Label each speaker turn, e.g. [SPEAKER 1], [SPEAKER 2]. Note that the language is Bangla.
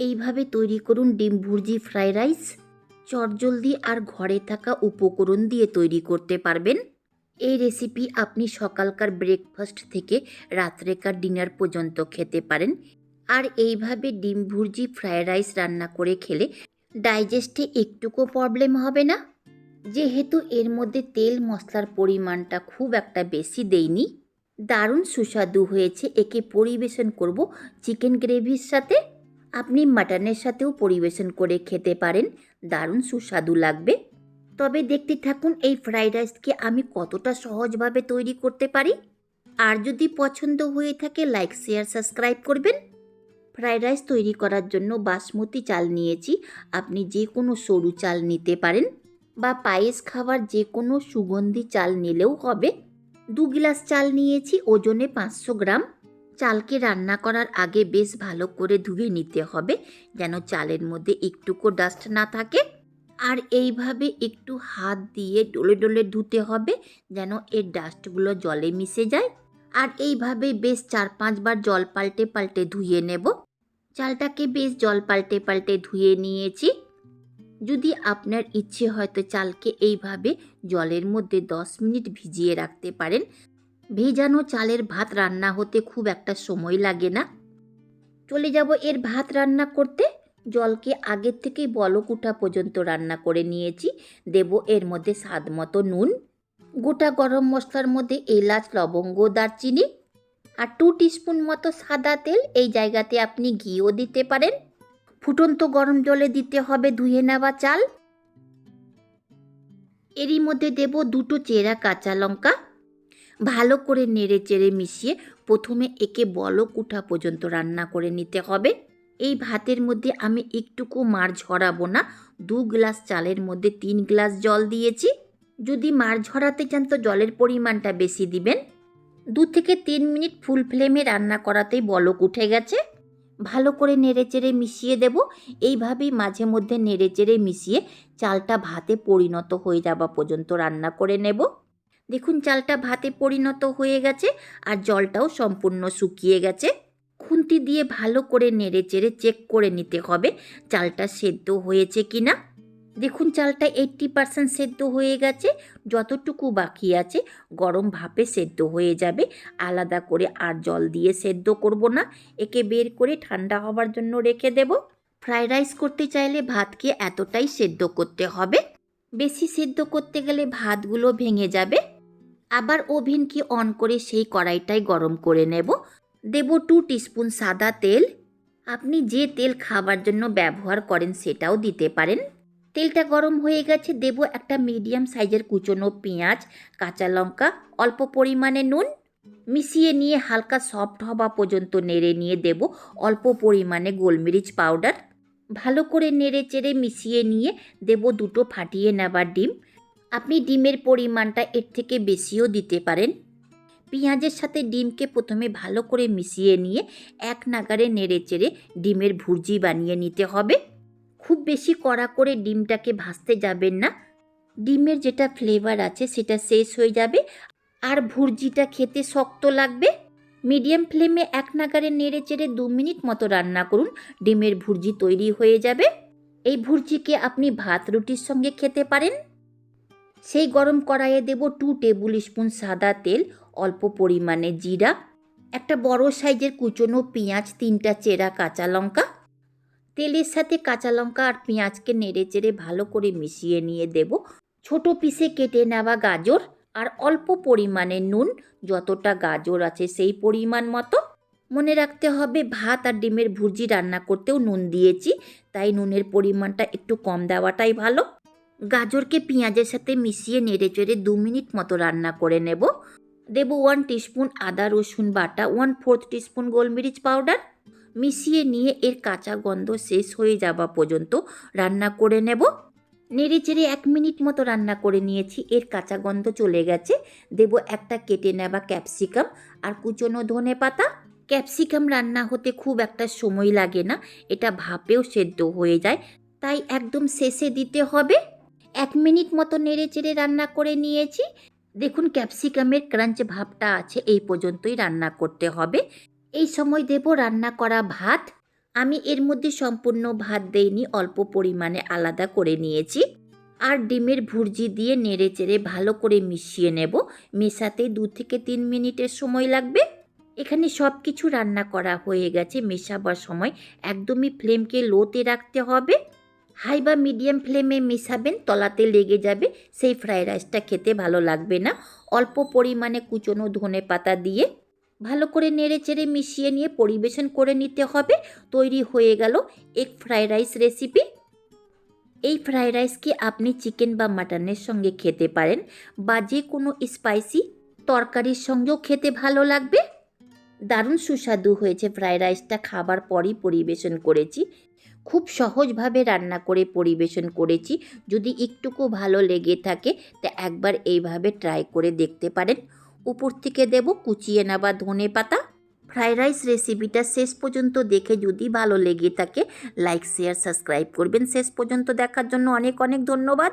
[SPEAKER 1] এইভাবে তৈরি করুন ডিম ভুর্জি, ফ্রাইড রাইস। চটজলদি আর ঘরে থাকা উপকরণ দিয়ে তৈরি করতে পারবেন। এই রেসিপি আপনি সকালকার ব্রেকফাস্ট থেকে রাত্রেকার ডিনার পর্যন্ত খেতে পারেন। আর এইভাবে ডিম ভুর্জি, ফ্রাইড রাইস রান্না করে খেলে ডাইজেস্টে একটুকু প্রবলেম হবে না? যেহেতু এর মধ্যে তেল মশলার পরিমাণটা খুব একটা বেশি দেইনি, দারুণ সুস্বাদু হয়েছে। একে পরিবেশন করব চিকেন গ্রেভির সাথে। আপনি মাটনের সাথেও পরিবেশন করে খেতে পারেন। দারুণ সুস্বাদু লাগবে। তবে দেখতে থাকুন এই ফ্রাইড রাইসকে আমি কতটা সহজভাবে তৈরি করতে পারি। আর যদি পছন্দ হয়ে থাকে, লাইক, শেয়ার, সাবস্ক্রাইব করবেন। ফ্রাইড রাইস তৈরি করার জন্য বাসমতি চাল নিয়েছি। আপনি যে কোনো সরু চাল নিতে পারেন বা পায়েস খাবার যে কোনো সুগন্ধি চাল নিলেও হবে। দু গ্লাস চাল নিয়েছি, ওজনে পাঁচশো গ্রাম। চালকে রান্না করার আগে বেশ ভালো করে ধুয়ে নিতে হবে, যেন চালের মধ্যে একটুকু ডাস্ট না থাকে। আর এইভাবে একটু হাত দিয়ে ডলে ডলে ধুতে হবে, যেন এর ডাস্টগুলো জলে মিশে যায়। আর এইভাবে বেশ চার পাঁচবার জল পাল্টে পাল্টে ধুয়ে নেব। চালটাকে বেশ জল পাল্টে পাল্টে ধুয়ে নিয়েছি। যদি আপনার ইচ্ছে হয়তো চালকে এইভাবে জলের মধ্যে দশ মিনিট ভিজিয়ে রাখতে পারেন। ভেজানো চালের ভাত রান্না হতে খুব একটা সময় লাগে না। চলে যাব এর ভাত রান্না করতে। জলকে আগের থেকেই বলকুটা পর্যন্ত রান্না করে নিয়েছি। দেব এর মধ্যে স্বাদ মতো নুন, গোটা গরম মশলার মধ্যে এলাচ, লবঙ্গ, দারচিনি আর টু টিস্পুন মতো সাদা তেল এই জায়গাতে আপনি ঘিও দিতে পারেন। ফুটন্ত গরম জলে দিতে হবে ধুয়ে নেওয়া চাল। এরই মধ্যে দেব দুটো চেরা কাঁচা লঙ্কা ভালো করে নেড়ে চেড়ে মিশিয়ে প্রথমে একে বলক উঠা পর্যন্ত রান্না করে নিতে হবে। এই ভাতের মধ্যে আমি একটুকু মার ঝরাবো না। দু গ্লাস চালের মধ্যে তিন গ্লাস জল দিয়েছি। যদি মার ঝরাতে চান তো জলের পরিমাণটা বেশি দিবেন। দু থেকে তিন মিনিট ফুল ফ্লেমে রান্না করাতেই বলক উঠে গেছে। ভালো করে নেড়ে চেড়ে মিশিয়ে দেব। এইভাবেই মাঝে মধ্যে নেড়ে চেড়ে মিশিয়ে চালটা ভাতে পরিণত হয়ে যাওয়া পর্যন্ত রান্না করে নেব। দেখুন চালটা ভাতে পরিণত হয়ে গেছে আর জলটাও সম্পূর্ণ শুকিয়ে গেছে। খুন্তি দিয়ে ভালো করে নেড়ে চেড়ে চেক করে নিতে হবে চালটা সেদ্ধ হয়েছে কি না দেখুন চালটা এইট্টি পারসেন্ট সেদ্ধ হয়ে গেছে, যতটুকু বাকি আছে গরম ভাপে সেদ্ধ হয়ে যাবে। আলাদা করে আর জল দিয়ে সেদ্ধ করব না, একে বের করে ঠান্ডা হওয়ার জন্য রেখে দেব। ফ্রাইড রাইস করতে চাইলে ভাতকে এতটাই সেদ্ধ করতে হবে। বেশি সেদ্ধ করতে গেলে ভাতগুলো ভেঙে যাবে। আবার ওভেনকে অন করে সেই কড়াইটাই গরম করে নেব। দেব টু টিস্পুন সাদা তেল। আপনি যে তেল খাবার জন্য ব্যবহার করেন সেটাও দিতে পারেন। তেলটা গরম হয়ে গেছে, দেব একটা মিডিয়াম সাইজের কুচনো পেঁয়াজ, কাঁচা লঙ্কা, অল্প পরিমাণে নুন। মিশিয়ে নিয়ে হালকা সফট হওয়া পর্যন্ত নেড়ে নিয়ে দেব, অল্প পরিমাণে গোলমরিচ পাউডার ভালো করে নেড়ে চেড়ে মিশিয়ে নিয়ে দেব দুটো ফাটিয়ে নেবার ডিম। আপনি ডিমের পরিমাণটা এর থেকে বেশিও দিতে পারেন। পেঁয়াজের সাথে ডিমকে প্রথমে ভালো করে মিশিয়ে নিয়ে এক নাগারে নেড়ে চেড়ে ডিমের ভুর্জি বানিয়ে নিতে হবে। খুব বেশি কড়া করে ডিমটাকে ভাজতে যাবেন না। ডিমের যেটা ফ্লেভার আছে সেটা শেষ হয়ে যাবে। আর ভুর্জিটা খেতে শক্ত লাগবে। মিডিয়াম ফ্লেমে এক নাগারে নেড়ে চেড়ে দু মিনিট মতো রান্না করুন। ডিমের ভুর্জি তৈরি হয়ে যাবে। এই ভুর্জিকে আপনি ভাত রুটির সঙ্গে খেতে পারেন। সেই গরম কড়াইয়ে দেব টু টেবিল স্পুন সাদা তেল, অল্প পরিমাণে জিরা, একটা বড় সাইজের কুচনো পেঁয়াজ, তিনটা চেরা কাঁচা লঙ্কা। তেলের সাথে কাঁচা লঙ্কা আর পেঁয়াজকে নেড়ে চেড়ে ভালো করে মিশিয়ে নিয়ে দেব। ছোট পিসে কেটে নেওয়া গাজর আর অল্প পরিমাণে নুন, যতটা গাজর আছে সেই পরিমাণ মতো। মনে রাখতে হবে ভাত আর ডিমের ভুর্জি রান্না করতেও নুন দিয়েছি, তাই নুনের পরিমাণটা একটু কম দেওয়াটাই ভালো। গাজরকে পেঁয়াজের সাথে মিশিয়ে নেড়ে চেড়ে দু মিনিট মতো রান্না করে নেব। দেব ওয়ান টিস্পুন আদা, রসুন বাটা ওয়ান ফোর্থ টিস্পুন গোলমরিচ পাউডার মিশিয়ে নিয়ে এর কাঁচা গন্ধ শেষ হয়ে যাওয়া পর্যন্ত রান্না করে নেব। নেড়ে চেড়ে এক মিনিট মতো রান্না করে নিয়েছি, এর কাঁচা গন্ধ চলে গেছে। দেব একটা কেটে নেওয়া ক্যাপসিকাম আর কুচনো ধনে পাতা। ক্যাপসিকাম রান্না হতে খুব একটা সময় লাগে না, এটা ভাপেও সেদ্ধ হয়ে যায়, তাই একদম শেষে দিতে হবে। এক মিনিট মতো নেড়ে চেড়ে রান্না করে নিয়েছি। দেখুন ক্যাপসিকামের ক্রাঞ্চ ভাবটা আছে, এই পর্যন্তই রান্না করতে হবে। এই সময় দেব রান্না করা ভাত। আমি এর মধ্যে সম্পূর্ণ ভাত দেইনি, অল্প পরিমাণে আলাদা করে নিয়েছি। আর ডিমের ভুর্জি দিয়ে নেড়ে চেড়ে ভালো করে মিশিয়ে নেব। মেশাতে দু থেকে তিন মিনিটের সময় লাগবে। এখানে সব কিছু রান্না করা হয়ে গেছে, মেশাবার সময়। একদমই ফ্লেমকে লোতে রাখতে হবে। হাই বা মিডিয়াম ফ্লেমে মেশাবেন, তলাতে লেগে যাবে। সেই ফ্রাইড রাইসটা খেতে ভালো লাগবে না। অল্প পরিমাণে কুচনো ধনে পাতা দিয়ে ভালো করে নেড়ে চেড়ে মিশিয়ে নিয়ে পরিবেশন করে নিতে হবে। তৈরি হয়ে গেল এগ ফ্রাইড রাইস রেসিপি। এই ফ্রাইড রাইসকে আপনি চিকেন বা মাটনের সঙ্গে খেতে পারেন বা যে কোনো স্পাইসি তরকারির সঙ্গেও খেতে ভালো লাগবে। দারুণ সুস্বাদু হয়েছে ফ্রাইড রাইসটা খাবার পরই পরিবেশন করেছি। খুব সহজভাবে রান্না করে পরিবেশন করেছি। যদি একটুকু ভালো লেগে থাকে, তা একবার এইভাবে ট্রাই করে দেখতে পারেন। উপর থেকে দেব কুচিয়ে নেওয়া ধনে পাতা। ফ্রাইড রাইস রেসিপিটা শেষ পর্যন্ত দেখে যদি ভালো লেগে থাকে, লাইক শেয়ার সাবস্ক্রাইব করবেন। শেষ পর্যন্ত দেখার জন্য অনেক অনেক ধন্যবাদ।